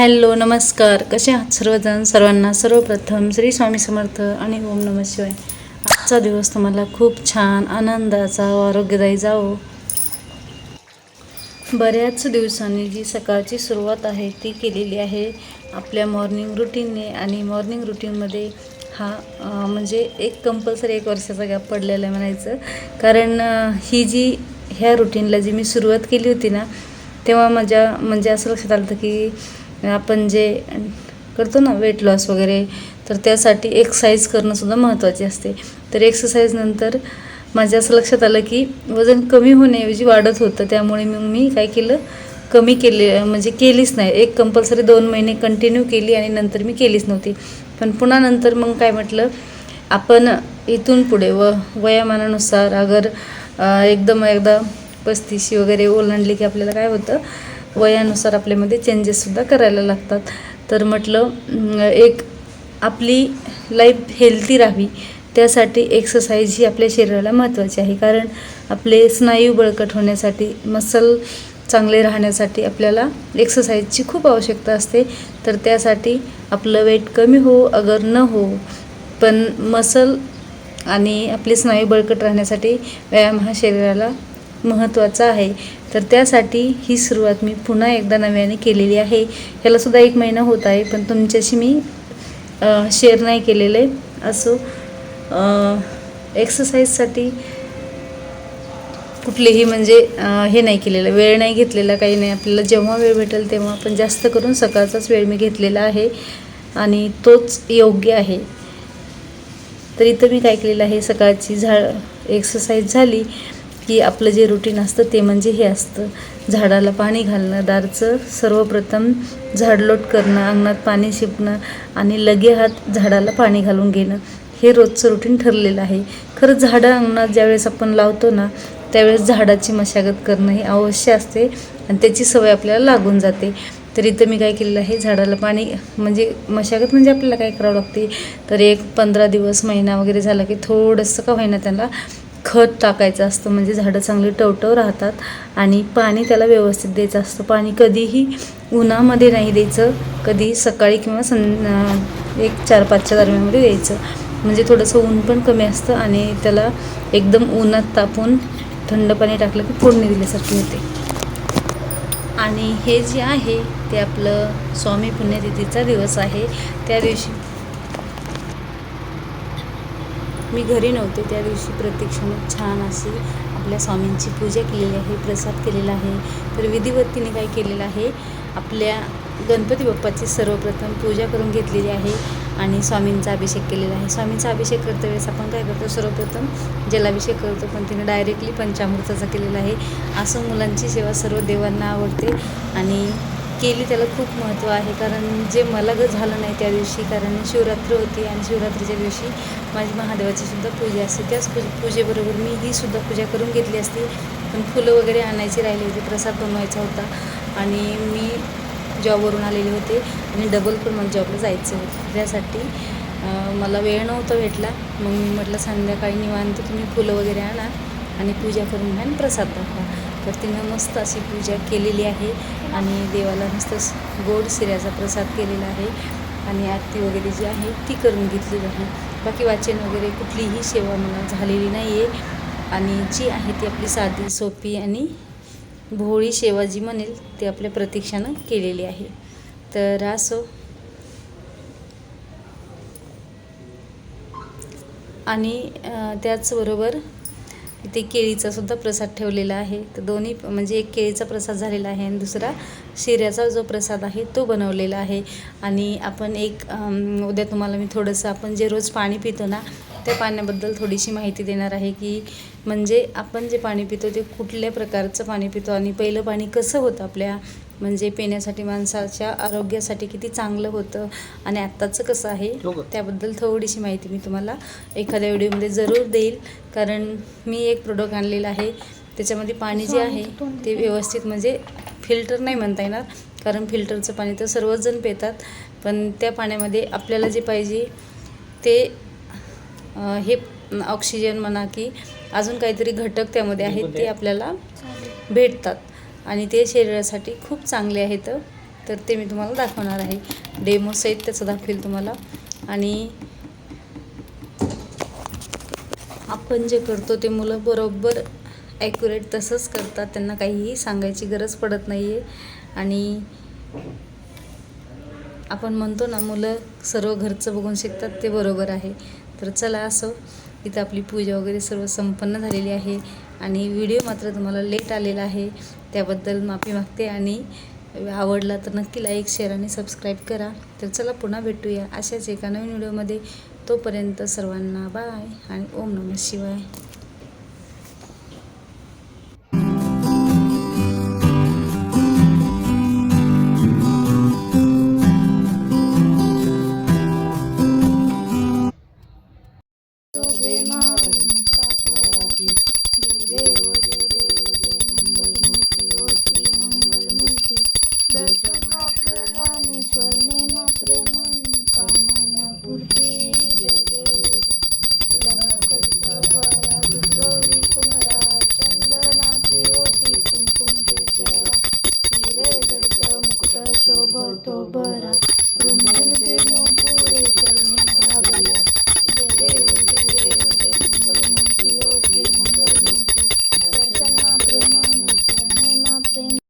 Hello नमस्कार. कसे आहात सर्वजण? सर्वांना सर्वप्रथम श्री स्वामी समर्थ आणि ओम नम शिवाय. आजचा दिवस तुम्हाला खूप छान आनंदाचा व आरोग्यदायी जावो. बऱ्याच दिवसांनी जी सकाळची सुरुवात आहे ती केलेली आहे. आपल्या मॉर्निंग रुटीनने आणि मॉर्निंग रुटीनमध्ये हा म्हणजे एक कंपल्सरी एक वर्षाचा गॅप पडलेला आहे म्हणायचं. कारण ही जी ह्या रुटीनला जी मी सुरुवात केली होती ना तेव्हा माझ्या म्हणजे असं लक्षात आलं होतं की आपण जे करतो ना वेट लॉस वगैरे तर त्यासाठी एक्सरसाइज करणंसुद्धा महत्त्वाचे असते. तर एक्सरसाइजनंतर माझ्या असं लक्षात आलं की वजन कमी होण्याऐवजी वाढत होतं. त्यामुळे मग मी काय केलं? कमी केले म्हणजे केलीच नाही. एक कंपल्सरी दोन महिने कंटिन्यू केली आणि नंतर मी केलीच नव्हती. पण पुन्हा नंतर मग काय म्हटलं? आपण इथून पुढे व वयामानानुसार अगर एकदम एकदा पस्तीशी वगैरे ओलांडली की आपल्याला काय होतं? वयानुसार आपल्यामध्ये चेंजेससुद्धा करायला लागतात. तर म्हटलं एक आपली लाईफ हेल्दी राहावी त्यासाठी एक्सरसाइज ही आपल्या शरीराला महत्त्वाची आहे. कारण आपले स्नायू बळकट होण्यासाठी मसल चांगले राहण्यासाठी आपल्याला एक्सरसाइजची खूप आवश्यकता असते. तर त्यासाठी आपलं वेट कमी हो अगर न हो पण मसल आणि आपले स्नायू बळकट राहण्यासाठी व्यायाम हा शरीराला महत्त्वाचा आहे. तर त्यासाठी ही सुरुवात मी पुन्हा एकदा नव्याने केलेली आहे. ह्यालासुद्धा एक महिना होत आहे पण तुमच्याशी मी शेअर नाही केलेलं. आहे असो एक्सरसाइजसाठी कुठलेही म्हणजे हे नाही केलेलं. वेळ नाही घेतलेला काही नाही. आपल्याला जेव्हा वेळ भेटेल तेव्हा आपण जास्त करून सकाळचाच वेळ मी घेतलेला आहे आणि तोच योग्य आहे. तर इथं मी काय केलेलं आहे सकाळची झा एक्सरसाइज झाली. की आपलं जे रुटीन असतं ते म्हणजे हे असतं. झाडाला पाणी घालणं दारचं सर्वप्रथम झाडलोट करणं अंगणात पाणी शिपणं आणि लगे हात झाडाला पाणी घालून घेणं. हे रोजचं रुटीन ठरलेलं आहे. खरं झाडं अंगणात ज्यावेळेस आपण लावतो ना त्यावेळेस झाडाची मशागत करणं हे अवश्य असते आणि त्याची सवय आपल्याला लागून जाते. तर इथं मी काय केलेलं आहे झाडाला पाणी म्हणजे मशागत म्हणजे आपल्याला काय करावं लागते? तर एक पंधरा दिवस महिना वगैरे झाला की थोडंसं का होईना त्यांना खत टाकायचं असतं म्हणजे झाडं चांगली टवटव राहतात आणि पाणी त्याला व्यवस्थित द्यायचं असतं. पाणी कधीही उन्हामध्ये नाही द्यायचं कधी सकाळी किंवा सं एक चार पाचच्या दरम्यानमध्ये द्यायचं. म्हणजे थोडंसं ऊन पण कमी असतं आणि त्याला एकदम उन्हात तापून थंड पाणी टाकलं की फोडणी दिल्यासारखी होते आणि हे जे आहे ते आपलं स्वामी पुण्यतिथीचा दिवस आहे. त्या दिवशी मी घरी नव्हते त्या दिवशी प्रत्यक्षाने छान अशी आपल्या स्वामींची पूजा केलेली आहे प्रसाद केलेला आहे. तर विधिवतीने काय केलेलं आहे आपल्या गणपती बाप्पाची सर्वप्रथम पूजा करून घेतलेली आहे आणि स्वामींचा अभिषेक केलेला आहे. स्वामींचा अभिषेक करते वेळेस आपण काय करतो सर्वप्रथम जलाभिषेक करतो पण तिने डायरेक्टली पंचामृताचा केलेला आहे. असं मुलांची सेवा सर्व देवांना आवडते आणि केली त्याला खूप महत्त्व आहे. कारण जे मला ग झालं नाही त्या दिवशी कारण शिवरात्र होती आणि शिवरात्रीच्या दिवशी माझी महादेवाची सुद्धा पूजा असते. त्याच पूज पूजेबरोबर मी ही सुद्धा पूजा करून घेतली असती. पण फुलं वगैरे आणायची राहिली होती प्रसाद बनवायचा होता. आणि मी जॉबवरून आलेले होते आणि डबल पण मला जॉबला जायचं होतं. त्यासाठी मला वेळ नव्हता भेटला. मग मी म्हटलं संध्याकाळी निवांत तुम्ही फुलं वगैरे आणा. आणि पूजा करून घ्या आणि प्रसाद दाखवा. तर तिनं मस्त अशी पूजा केलेली आहे आणि देवाला मस्त गोड शिऱ्याचा प्रसाद केलेला आहे आणि आरती वगैरे जी आहे ती करून घेतली आहे बाकी वाचन वगैरे कुठलीही सेवा मला झालेली नाही आहे आणि जी आहे ती आपली साधी सोपी आणि भोळी सेवा जी म्हणेल ती आपल्या प्रतीक्षानं केलेली आहे. तर असो. आणि त्याचबरोबर इथे केळीचा सुद्धा प्रसाद ठेवलेला आहे. तर दोन्ही म्हणजे एक केळीचा प्रसाद झालेला आहे आणि दुसरा शिऱ्याचा जो प्रसाद आहे तो बनवलेला आहे. आणि आपण एक उद्या तुम्हाला मी थोडंसं आपण जे रोज पाणी पितो ना त्या पाण्याबद्दल थोडीशी माहिती देणार आहे की म्हणजे आपण जे पाणी पितो ते कुठल्या प्रकारचं पाणी पितो आणि पहिलं पाणी कसं होतं आपल्या म्हणजे पिण्यासाठी माणसाच्या आरोग्यासाठी किती चांगलं होतं आणि आत्ताचं कसं आहे त्याबद्दल थोडीशी माहिती मी तुम्हाला एखाद्या व्हिडिओमध्ये जरूर देईल. कारण मी एक प्रोडक्ट आणलेलं आहे त्याच्यामध्ये पाणी जे आहे ते व्यवस्थित म्हणजे फिल्टर नाही म्हणता येणार. कारण फिल्टरचं पाणी तर सर्वच जण पितात पण त्या पाण्यामध्ये आपल्याला जे पाहिजे ते हे ऑक्सिजन म्हणा की अजून काहीतरी घटक त्यामध्ये आहेत ते आपल्याला भेटतात. आणि ते शरीरासाठी खूप चांगले आहेत. तर ते मी तुम्हाला दाखवणार आहे. डेमो सहित त्याचं दाखवेल तुम्हाला. आणि आपण जे करतो ते मुलं बरोबर ॲक्युरेट तसंच करतात. त्यांना काहीही सांगायची गरज पडत नाही आहे आणि आपण म्हणतो ना मुलं सर्व घरचं बघून शिकतात ते बरोबर आहे. तर चला असं इथं आपली पूजा वगैरे सर्व संपन्न झालेली आहे. आणि व्हिडिओ मात्र तुम्हाला लेट आलेला आहे. त्याबद्दल माफी मागते आणि आवडला तर नक्की लाईक शेअर आणि सबस्क्राईब करा. तर चला पुन्हा भेटूया अशाच एका नवीन व्हिडिओमध्ये. तोपर्यंत सर्वांना बाय आणि ओम नमः शिवाय. दर्शन शोभतो बरा. रुंदते